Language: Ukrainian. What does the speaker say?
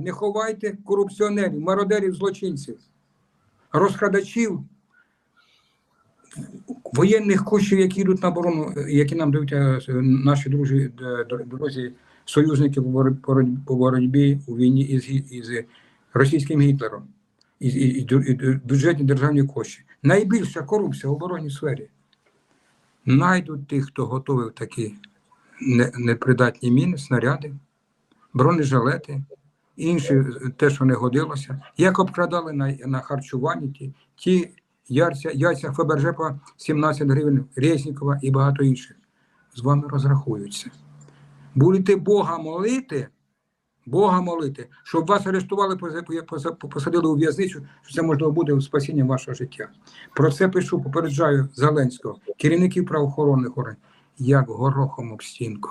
Не ховайте корупціонерів, мародерів, злочинців, розкрадачів, воєнних коштів, які йдуть на оборону, які нам дають е, наші друзі, е, друзі, союзники по боро- боро- по боротьбі у війні із, із російським Гітлером, і, і, і бюджетні державні кошти. Найбільша корупція в оборонній сфері. Найдуть тих, хто готовив такі непридатні міни, снаряди, бронежилети, інше е, те, що не годилося, як обкрадали на, на харчуванні ті, ті яйця, яйця Фаберже по 17 гривень, Резнікова і багато інших. З вами розрахуються. Будете Бога молити, Бога молити, щоб вас арештували, посадили у в'язницю, що це можливо буде спасінням вашого життя. Про це пишу, попереджаю Зеленського, керівників правоохоронних органів, як горохом об стінку.